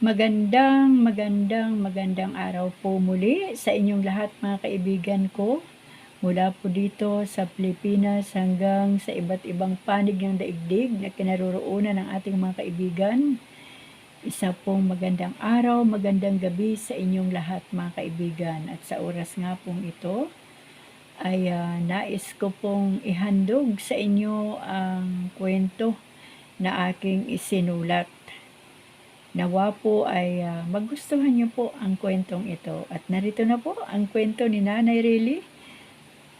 Magandang, magandang, magandang araw po muli sa inyong lahat mga kaibigan ko. Mula po dito sa Pilipinas hanggang sa iba't ibang panig ng daigdig na kinaroroonan ng ating mga kaibigan. Isa pong magandang araw, magandang gabi sa inyong lahat mga kaibigan. At sa oras nga pong ito, ay ah, nais ko pong ihandog sa inyo ang kwento na aking isinulat. Nawa po ay ah, magustuhan niyo po ang kwentong ito. At narito na po ang kwento ni Nanay Riley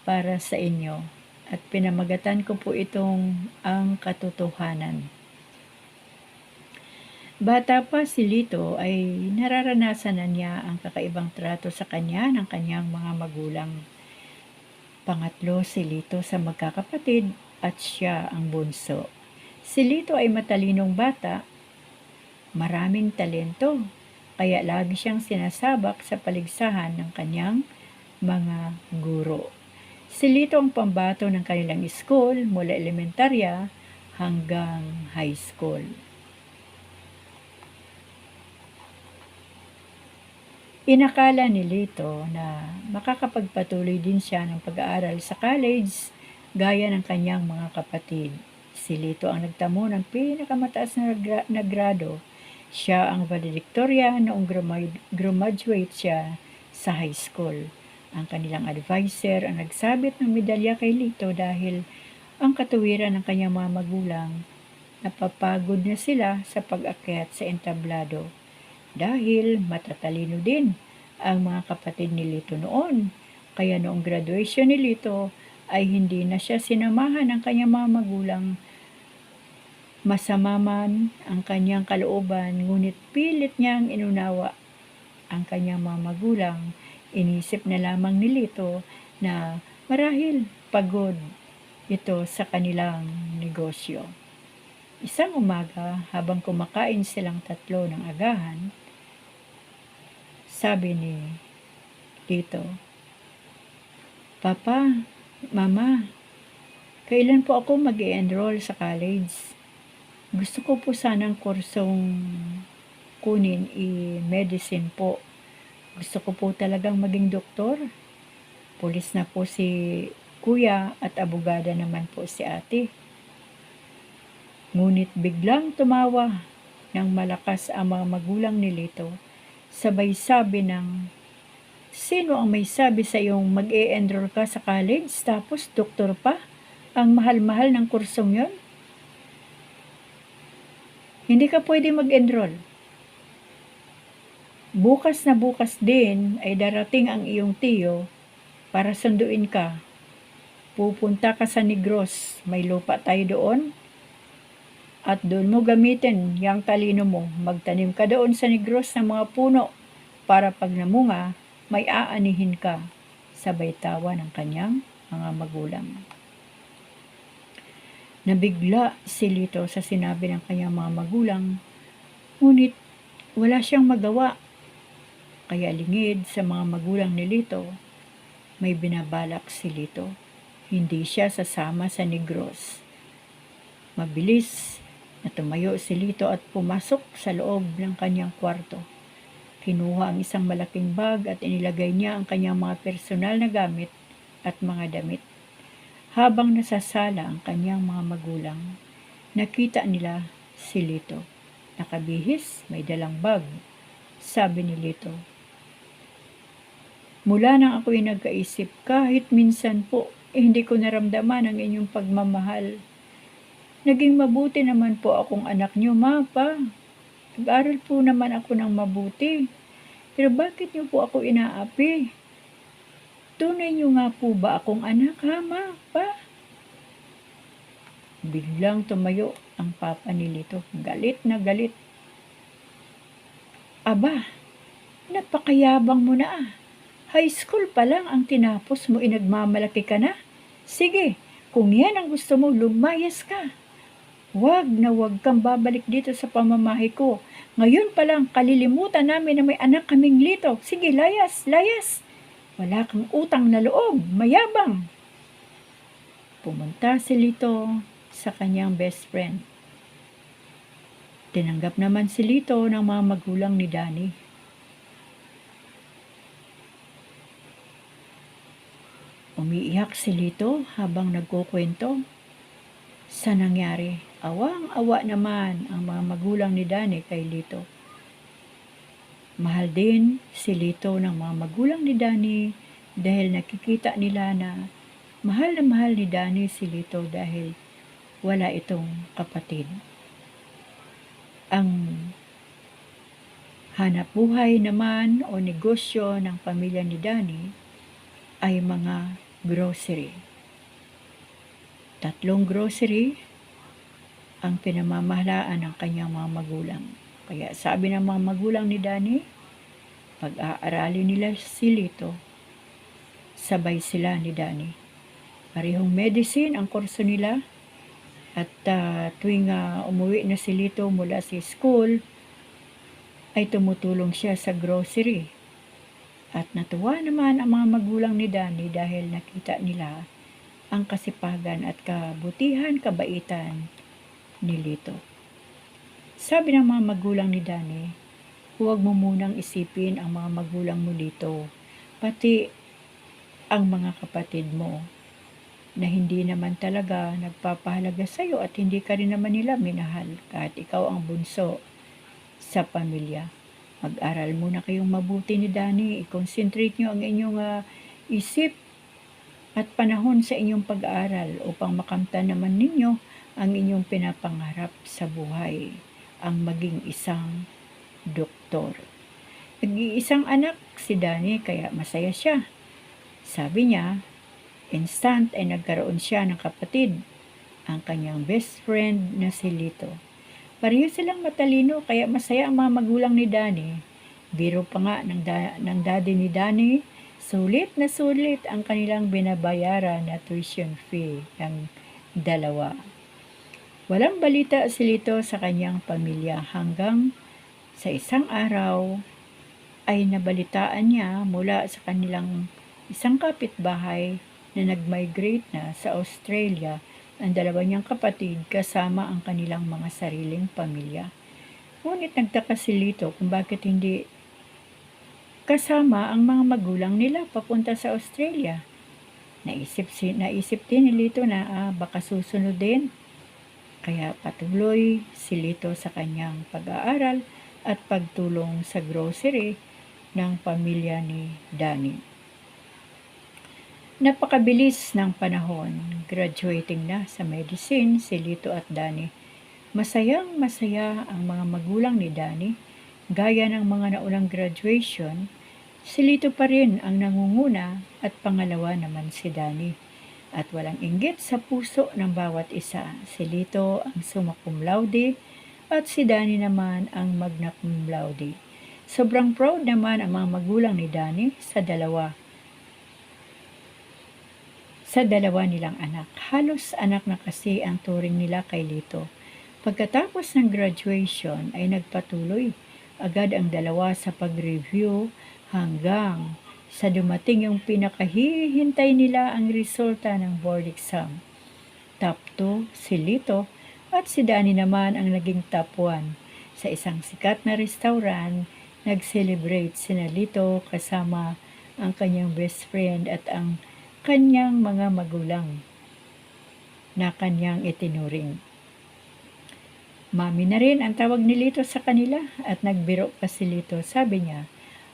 para sa inyo. At pinamagatan ko po itong ang katotohanan. Bata pa si Lito ay nararanasan na niya ang kakaibang trato sa kanya ng kanyang mga magulang. Pangatlo si Lito sa magkakapatid at siya ang bunso. Si Lito ay matalinong bata maraming talento, kaya lagi siyang sinasabak sa paligsahan ng kanyang mga guro. Si Lito ang pambato ng kanilang school mula elementarya hanggang high school. Inakala ni Lito na makakapagpatuloy din siya ng pag-aaral sa college gaya ng kanyang mga kapatid. Si Lito ang nagtamo ng pinakamataas na grado siya ang valedictorian noong graduate siya sa high school. Ang kanilang advisor ang nagsabit ng medalya kay Lito dahil ang katuwiran ng kanyang mga magulang napapagod na sila sa pag-akyat sa entablado dahil matatalino din ang mga kapatid ni Lito noon. Kaya noong graduation ni Lito ay hindi na siya sinamahan ng kanyang mga magulang Masama man ang kanyang kalooban, ngunit pilit niyang inunawa ang kanyang mga magulang. Inisip na lamang ni Lito na marahil pagod ito sa kanilang negosyo. Isang umaga, habang kumakain silang tatlo ng agahan, sabi ni Lito, Papa, Mama, kailan po ako mag enroll sa college? Gusto ko po sanang kursong kunin i-medicine po. Gusto ko po talagang maging doktor. Pulis na po si kuya at abogada naman po si ate. Ngunit biglang tumawa ng malakas ang mga magulang ni Lito. Sabay sabi ng, Sino ang may sabi sa iyong mag-e-enroll ka sa college tapos doktor pa? Ang mahal-mahal ng kursong yon? Hindi ka pwede mag-enroll. Bukas na bukas din ay darating ang iyong tiyo para sunduin ka. Pupunta ka sa Negros, may lupa tayo doon. At doon mo gamitin yung talino mo. Magtanim ka doon sa Negros ng mga puno para pag namunga, may aanihin ka. Sabay tawa ng kanyang mga magulang. Nabigla si Lito sa sinabi ng kanyang mga magulang, ngunit wala siyang magawa. Kaya lingid sa mga magulang ni Lito, may binabalak si Lito. Hindi siya sasama sa Negros. Mabilis na tumayo si Lito at pumasok sa loob ng kanyang kwarto. Kinuha ang isang malaking bag at inilagay niya ang kanyang mga personal na gamit at mga damit. Habang nasasala ang kanyang mga magulang, nakita nila si Lito. Nakabihis, may dalang bag. Sabi ni Lito, Mula nang ako'y nagkaisip, kahit minsan po, eh, hindi ko naramdaman ang inyong pagmamahal. Naging mabuti naman po akong anak niyo, ma, pa. Nag-aral po naman ako ng mabuti. Pero bakit niyo po ako inaapi? Tunay niyo nga po ba akong anak, ha, ma, pa? Biglang tumayo ang papa ni Lito. Galit na galit. Aba, napakayabang mo na ah. High school pa lang ang tinapos mo, inagmamalaki ka na. Sige, kung yan ang gusto mo, lumayas ka. Huwag na huwag kang babalik dito sa pamamahay ko. Ngayon pa lang, kalilimutan namin na may anak kaming lito. Sige, layas, layas. Wala kang utang na loob, mayabang. Pumunta si Lito sa kanyang best friend. Tinanggap naman si Lito ng mga magulang ni Danny. Umiiyak si Lito habang nagkukwento sa nangyari. Awang-awa naman ang mga magulang ni Danny kay Lito. Mahal din si Lito ng mga magulang ni Danny dahil nakikita nila na mahal na mahal ni Danny si Lito dahil wala itong kapatid. Ang hanap buhay naman o negosyo ng pamilya ni Danny ay mga grocery. Tatlong grocery ang pinamamahalaan ng kanyang mga magulang. Kaya sabi ng mga magulang ni Danny, pag-aaralin nila si Lito, sabay sila ni Danny. Parehong medicine ang kurso nila at uh, tuwing uh, umuwi na si Lito mula sa school, ay tumutulong siya sa grocery. At natuwa naman ang mga magulang ni Danny dahil nakita nila ang kasipagan at kabutihan, kabaitan ni Lito. Sabi ng mga magulang ni Danny, huwag mo munang isipin ang mga magulang mo dito, pati ang mga kapatid mo na hindi naman talaga nagpapahalaga sa iyo at hindi ka rin naman nila minahal kahit ikaw ang bunso sa pamilya. Mag-aral muna kayong mabuti ni Danny. I-concentrate nyo ang inyong uh, isip at panahon sa inyong pag-aaral upang makamtan naman ninyo ang inyong pinapangarap sa buhay, ang maging isang doktor. Nag-iisang anak si Danny kaya masaya siya. Sabi niya, instant ay nagkaroon siya ng kapatid, ang kanyang best friend na si Lito. Pareho silang matalino kaya masaya ang mga magulang ni Danny. Biro pa nga ng, da- ng daddy ni Danny Sulit na sulit ang kanilang binabayaran na tuition fee ng dalawa. Walang balita si Lito sa kanyang pamilya hanggang sa isang araw ay nabalitaan niya mula sa kanilang isang kapitbahay na nag-migrate na sa Australia ang dalawa niyang kapatid kasama ang kanilang mga sariling pamilya. Ngunit nagtaka si Lito kung bakit hindi kasama ang mga magulang nila papunta sa Australia. Naisip, si, naisip din ni Lito na ah, baka susunod din. Kaya patuloy si Lito sa kanyang pag-aaral at pagtulong sa grocery ng pamilya ni Danny. Napakabilis ng panahon, graduating na sa medicine si Lito at Danny. Masayang masaya ang mga magulang ni Danny, gaya ng mga naunang graduation Si Lito pa rin ang nangunguna at pangalawa naman si Dani. At walang inggit sa puso ng bawat isa. Si Lito ang summa cum laude at si Dani naman ang magna cum laude. Sobrang proud naman ang mga magulang ni Dani sa dalawa sa dalawa nilang anak. Halos anak na kasi ang turing nila kay Lito. Pagkatapos ng graduation ay nagpatuloy agad ang dalawa sa pag-review hanggang sa dumating yung pinakahihintay nila ang resulta ng board exam. Top 2, si Lito at si Dani naman ang naging top 1. Sa isang sikat na restaurant, nag-celebrate si Lito kasama ang kanyang best friend at ang kanyang mga magulang na kanyang itinuring. Mami na rin ang tawag ni Lito sa kanila at nagbiro pa si Lito. Sabi niya,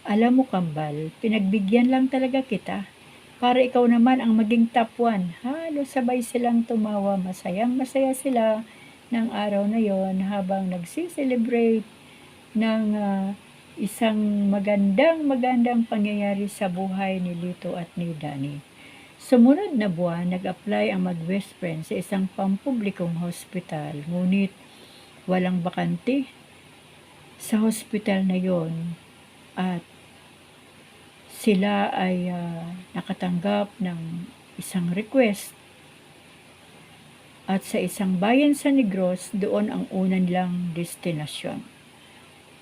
alam mo kambal, pinagbigyan lang talaga kita. Para ikaw naman ang maging top 1. Halos sabay silang tumawa. Masayang masaya sila ng araw na yon habang nagsiselebrate ng uh, isang magandang magandang pangyayari sa buhay ni Lito at ni Dani. Sumunod na buwan, nag-apply ang mag-best friend sa isang pampublikong hospital. Ngunit walang bakante sa hospital na yon at sila ay uh, nakatanggap ng isang request at sa isang bayan sa Negros, doon ang una nilang destinasyon.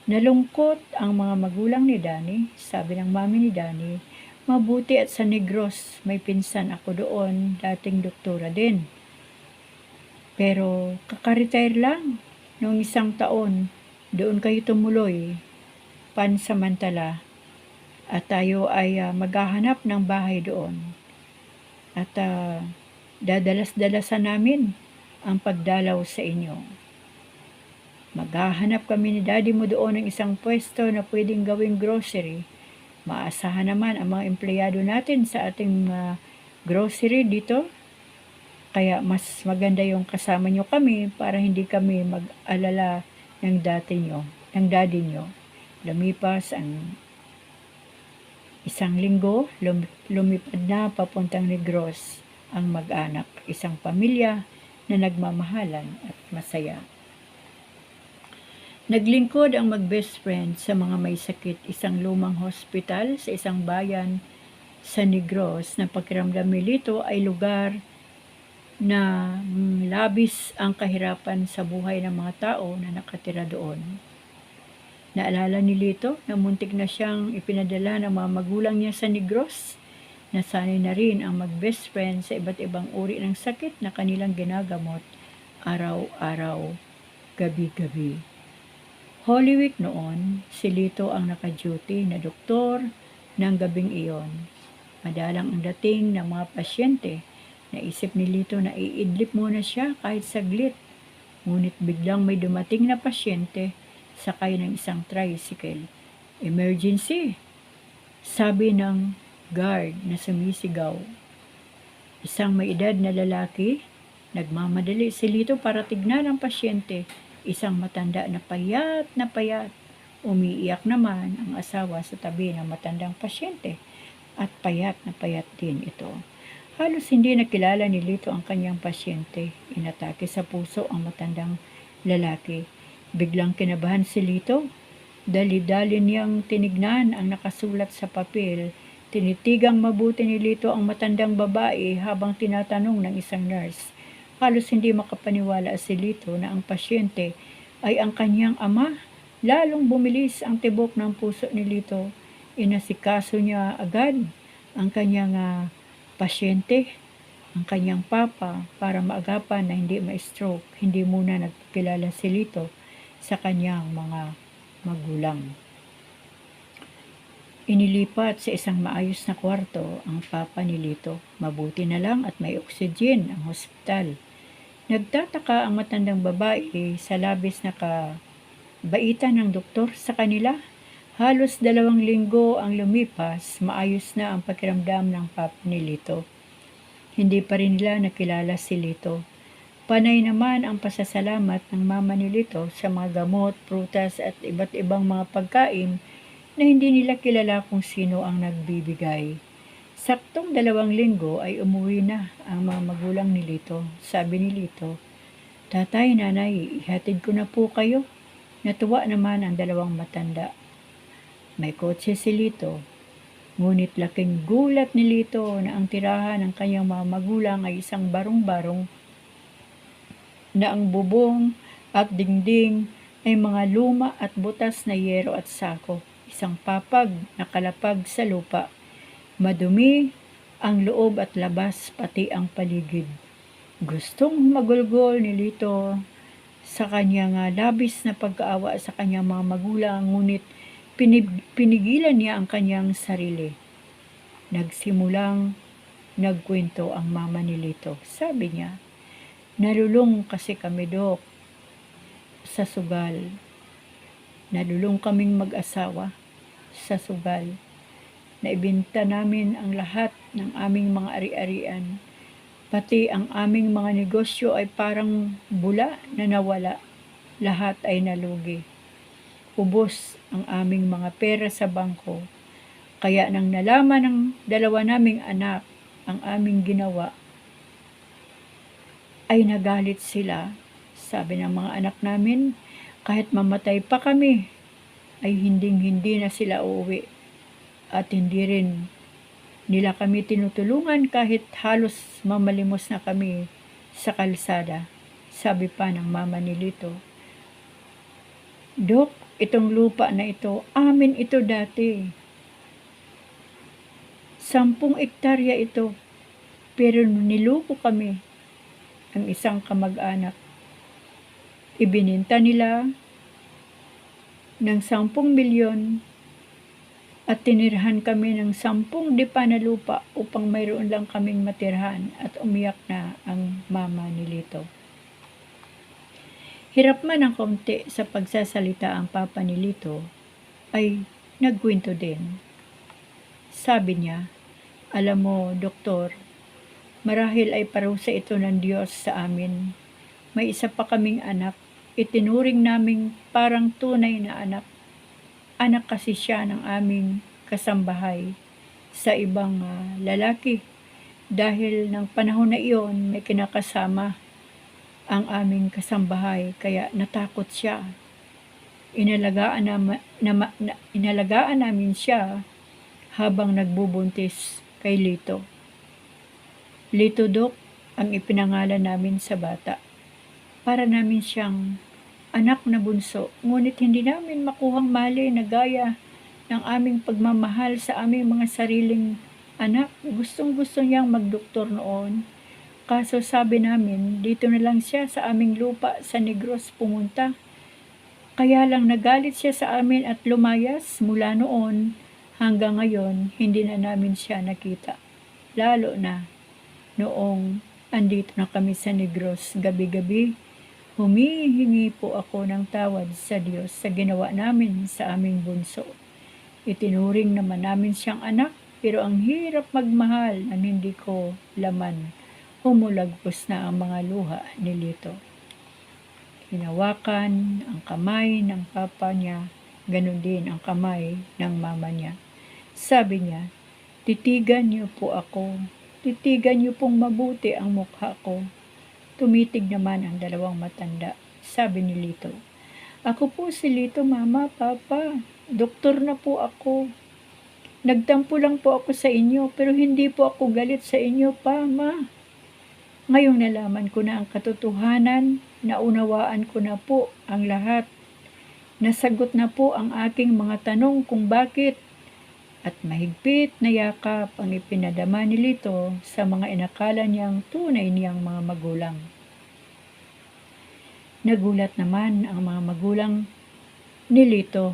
Nalungkot ang mga magulang ni Dani, sabi ng mami ni Dani, mabuti at sa Negros may pinsan ako doon, dating doktora din. Pero kakaretire lang, noong isang taon, doon kayo tumuloy, pansamantala, at tayo ay ah, maghahanap ng bahay doon. At ah, dadalas-dalasan namin ang pagdalaw sa inyo. Maghahanap kami ni daddy mo doon ng isang pwesto na pwedeng gawing grocery. Maasahan naman ang mga empleyado natin sa ating ah, grocery dito. Kaya mas maganda yung kasama nyo kami para hindi kami mag-alala ng dati nyo, ng daddy nyo. Lumipas ang isang linggo, lum- lumipad na papuntang Negros ang mag-anak, isang pamilya na nagmamahalan at masaya. Naglingkod ang mag-best friend sa mga may sakit, isang lumang hospital sa isang bayan sa Negros na pakiramdam nilito ay lugar na labis ang kahirapan sa buhay ng mga tao na nakatira doon. Naalala ni Lito na muntik na siyang ipinadala ng mga magulang niya sa Negros. Nasanay na rin ang mag-best friend sa iba't ibang uri ng sakit na kanilang ginagamot araw-araw, gabi-gabi. Holy Week noon, si Lito ang naka-duty na doktor ng gabing iyon. Madalang ang dating ng mga pasyente. Naisip ni Lito na iidlip muna siya kahit saglit. Ngunit biglang may dumating na pasyente sakay ng isang tricycle. Emergency! Sabi ng guard na sumisigaw. Isang may edad na lalaki, nagmamadali si Lito para tignan ang pasyente. Isang matanda na payat na payat. Umiiyak naman ang asawa sa tabi ng matandang pasyente at payat na payat din ito. Halos hindi nakilala ni Lito ang kanyang pasyente. Inatake sa puso ang matandang lalaki. Biglang kinabahan si Lito. Dali-dali niyang tinignan ang nakasulat sa papel. Tinitigang mabuti ni Lito ang matandang babae habang tinatanong ng isang nurse. Halos hindi makapaniwala si Lito na ang pasyente ay ang kanyang ama. Lalong bumilis ang tibok ng puso ni Lito. Inasikaso niya agad ang kanyang ah, pasyente, ang kanyang papa para maagapan na hindi ma-stroke. Hindi muna nagkilala si Lito sa kanyang mga magulang. Inilipat sa isang maayos na kwarto ang papa ni Lito. Mabuti na lang at may oxygen ang hospital. Nagtataka ang matandang babae sa labis na kabaitan ng doktor sa kanila. Halos dalawang linggo ang lumipas, maayos na ang pakiramdam ng papa ni Lito. Hindi pa rin nila nakilala si Lito. Panay naman ang pasasalamat ng mama ni Lito sa mga gamot, prutas at iba't ibang mga pagkain na hindi nila kilala kung sino ang nagbibigay. Saktong dalawang linggo ay umuwi na ang mga magulang ni Lito. Sabi ni Lito, Tatay, nanay, ihatid ko na po kayo. Natuwa naman ang dalawang matanda. May kotse si Lito. Ngunit laking gulat ni Lito na ang tirahan ng kanyang mga magulang ay isang barong-barong na ang bubong at dingding ay mga luma at butas na yero at sako. Isang papag na kalapag sa lupa. Madumi ang loob at labas pati ang paligid. Gustong magulgol ni Lito sa kanyang labis na pagkaawa sa kanyang mga magulang ngunit pinigilan niya ang kanyang sarili. Nagsimulang nagkwento ang mama ni Lito. Sabi niya, nalulong kasi kami dok sa sugal. Nalulong kaming mag-asawa sa sugal. Naibinta namin ang lahat ng aming mga ari-arian. Pati ang aming mga negosyo ay parang bula na nawala. Lahat ay nalugi. Ubos ang aming mga pera sa bangko. Kaya nang nalaman ng dalawa naming anak ang aming ginawa, ay nagalit sila. Sabi ng mga anak namin, kahit mamatay pa kami, ay hinding-hindi na sila uuwi. At hindi rin nila kami tinutulungan kahit halos mamalimos na kami sa kalsada. Sabi pa ng mama ni Lito, Dok, itong lupa na ito, amin ito dati. Sampung ektarya ito, pero niluko kami ang isang kamag-anak. Ibininta nila ng 10 milyon at tinirhan kami ng 10 dipa na lupa upang mayroon lang kaming matirhan at umiyak na ang mama ni Lito. Hirap man ng konti sa pagsasalita ang papa ni Lito, ay nagkwento din. Sabi niya, alam mo, doktor, marahil ay parusa ito ng Diyos sa amin. May isa pa kaming anak, itinuring naming parang tunay na anak. Anak kasi siya ng aming kasambahay sa ibang ah, lalaki. Dahil ng panahon na iyon, may kinakasama ang aming kasambahay, kaya natakot siya. Inalagaan, nama, nama, na, inalagaan namin siya habang nagbubuntis kay Lito. Lito Dok ang ipinangalan namin sa bata. Para namin siyang anak na bunso, ngunit hindi namin makuhang mali na gaya ng aming pagmamahal sa aming mga sariling anak. Gustong gusto niyang magdoktor noon. Kaso sabi namin, dito na lang siya sa aming lupa sa Negros pumunta. Kaya lang nagalit siya sa amin at lumayas mula noon hanggang ngayon hindi na namin siya nakita. Lalo na noong andito na kami sa Negros gabi-gabi Humihingi po ako ng tawad sa Diyos sa ginawa namin sa aming bunso. Itinuring naman namin siyang anak, pero ang hirap magmahal na hindi ko laman. Humulagpos na ang mga luha ni Lito. Hinawakan ang kamay ng papa niya, ganun din ang kamay ng mama niya. Sabi niya, titigan niyo po ako, titigan niyo pong mabuti ang mukha ko Tumitig naman ang dalawang matanda. Sabi ni Lito, Ako po si Lito, Mama, Papa. Doktor na po ako. Nagtampo lang po ako sa inyo, pero hindi po ako galit sa inyo, pa, Ma. Ngayong nalaman ko na ang katotohanan, naunawaan ko na po ang lahat. Nasagot na po ang aking mga tanong kung bakit at mahigpit na yakap ang ipinadama ni Lito sa mga inakala niyang tunay niyang mga magulang. Nagulat naman ang mga magulang ni Lito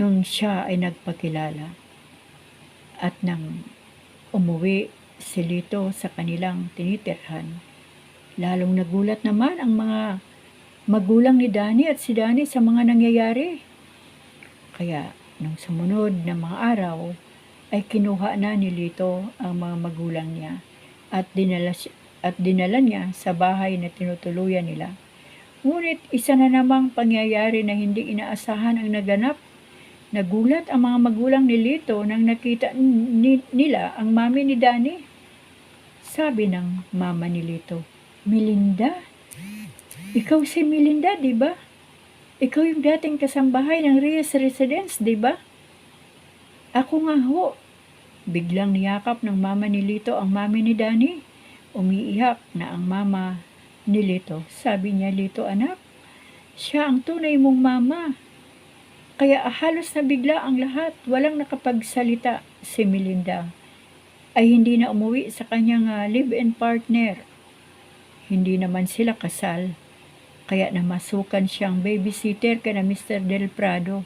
nung siya ay nagpakilala at nang umuwi si Lito sa kanilang tinitirhan. Lalong nagulat naman ang mga magulang ni Dani at si Dani sa mga nangyayari kaya, nung sumunod na mga araw, ay kinuha na ni Lito ang mga magulang niya at dinala, at dinala niya sa bahay na tinutuluyan nila. Ngunit isa na namang pangyayari na hindi inaasahan ang naganap. Nagulat ang mga magulang ni Lito nang nakita ni, nila ang mami ni Dani. Sabi ng mama ni Lito, Melinda? Ikaw si Melinda, di ba? Ikaw yung dating kasambahay ng Reyes Residence, di ba? Ako nga ho. Biglang niyakap ng mama ni Lito ang mami ni Dani. Umiiyak na ang mama ni Lito. Sabi niya, Lito anak, siya ang tunay mong mama. Kaya halos na bigla ang lahat, walang nakapagsalita si Melinda. Ay hindi na umuwi sa kanyang uh, live-in partner. Hindi naman sila kasal. Kaya namasukan siyang babysitter kana Mr. Del Prado.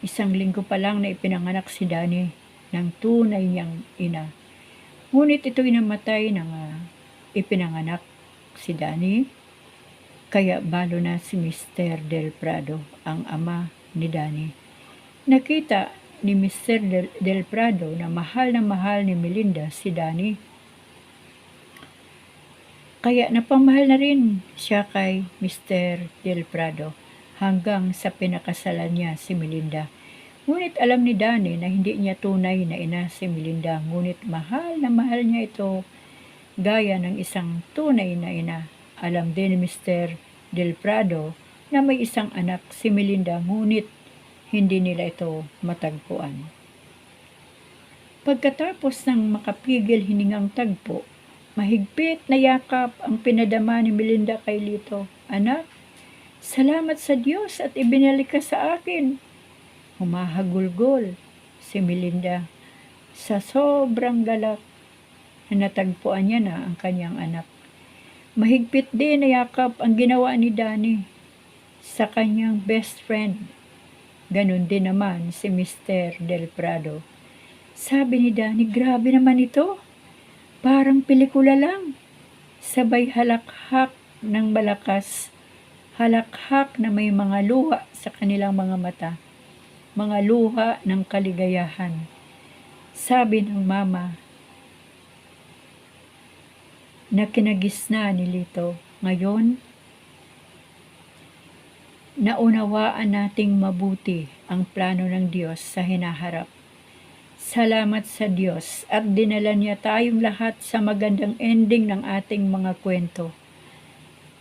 Isang linggo pa lang na ipinanganak si Dani ng tunay niyang ina. Ngunit ito'y namatay nang uh, ipinanganak si Dani. Kaya balo na si Mr. Del Prado, ang ama ni Dani. Nakita ni Mr. Del, Del Prado na mahal na mahal ni Melinda si Dani kaya napamahal na rin siya kay Mr. Del Prado hanggang sa pinakasalan niya si Melinda. Ngunit alam ni Dani na hindi niya tunay na ina si Melinda, ngunit mahal na mahal niya ito gaya ng isang tunay na ina. Alam din ni Mr. Del Prado na may isang anak si Melinda, ngunit hindi nila ito matagpuan. Pagkatapos ng makapigil hiningang tagpo, Mahigpit na yakap ang pinadama ni Melinda kay Lito. Anak, salamat sa Diyos at ibinalik ka sa akin. Humahagulgol si Melinda sa sobrang galak na natagpuan niya na ang kanyang anak. Mahigpit din na yakap ang ginawa ni Danny sa kanyang best friend. Ganon din naman si Mr. Del Prado. Sabi ni Danny, grabe naman ito. Parang pelikula lang. Sabay halakhak ng malakas. Halakhak na may mga luha sa kanilang mga mata. Mga luha ng kaligayahan. Sabi ng mama na kinagisna ni Lito. Ngayon, naunawaan nating mabuti ang plano ng Diyos sa hinaharap. Salamat sa Diyos at dinala niya tayong lahat sa magandang ending ng ating mga kwento.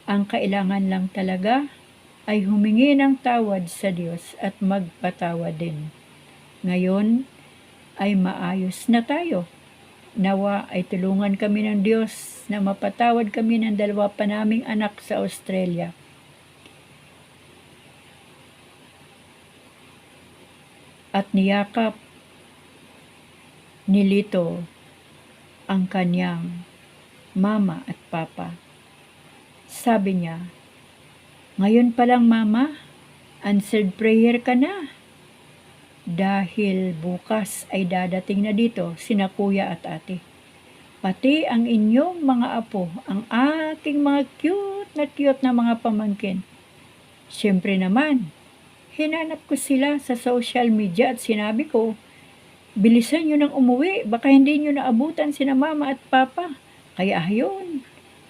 Ang kailangan lang talaga ay humingi ng tawad sa Diyos at magpatawad din. Ngayon ay maayos na tayo. Nawa ay tulungan kami ng Diyos na mapatawad kami ng dalawa pa naming anak sa Australia. At niyakap ni Lito ang kanyang mama at papa. Sabi niya, Ngayon pa lang mama, answered prayer ka na. Dahil bukas ay dadating na dito sina kuya at ate. Pati ang inyong mga apo, ang aking mga cute na cute na mga pamangkin. Siyempre naman, hinanap ko sila sa social media at sinabi ko, bilisan nyo nang umuwi, baka hindi nyo naabutan sina mama at papa. Kaya ayun,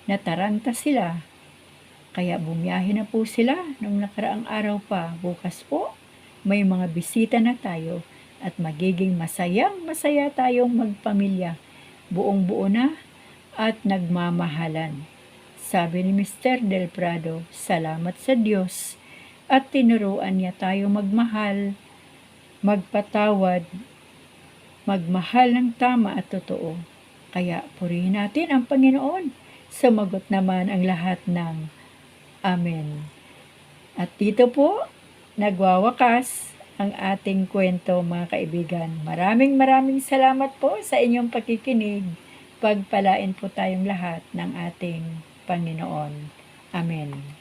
nataranta sila. Kaya bumiyahe na po sila nung nakaraang araw pa. Bukas po, may mga bisita na tayo at magiging masayang masaya tayong magpamilya. Buong buo na at nagmamahalan. Sabi ni Mr. Del Prado, salamat sa Diyos at tinuruan niya tayo magmahal, magpatawad, magmahal ng tama at totoo. Kaya purihin natin ang Panginoon. Sumagot naman ang lahat ng Amen. At dito po, nagwawakas ang ating kwento mga kaibigan. Maraming maraming salamat po sa inyong pakikinig. Pagpalain po tayong lahat ng ating Panginoon. Amen.